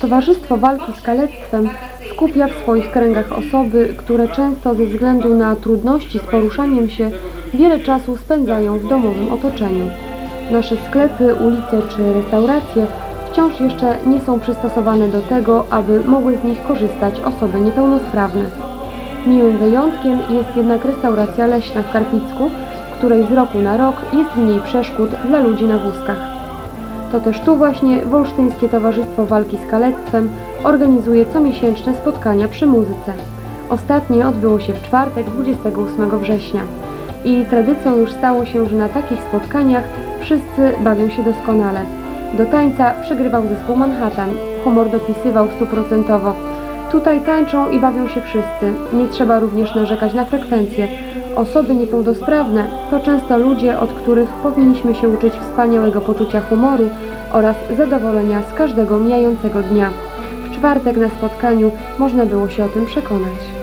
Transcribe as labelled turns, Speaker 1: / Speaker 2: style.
Speaker 1: Towarzystwo Walki z Kalectwem skupia w swoich kręgach osoby, które często ze względu na trudności z poruszaniem się wiele czasu spędzają w domowym otoczeniu. Nasze sklepy, ulice czy restauracje wciąż jeszcze nie są przystosowane do tego, aby mogły z nich korzystać osoby niepełnosprawne. Miłym wyjątkiem jest jednak restauracja leśna w Karpicku, której z roku na rok jest mniej przeszkód dla ludzi na wózkach. To też tu właśnie Wolsztyńskie Towarzystwo Walki z Kalectwem organizuje comiesięczne spotkania przy muzyce. Ostatnie odbyło się w czwartek 28 września. I tradycją już stało się, że na takich spotkaniach wszyscy bawią się doskonale. Do tańca przygrywał zespół Manhattan, humor dopisywał stuprocentowo. Tutaj tańczą i bawią się wszyscy. Nie trzeba również narzekać na frekwencję. Osoby niepełnosprawne to często ludzie, od których powinniśmy się uczyć wspaniałego poczucia humoru oraz zadowolenia z każdego mijającego dnia. W czwartek na spotkaniu można było się o tym przekonać.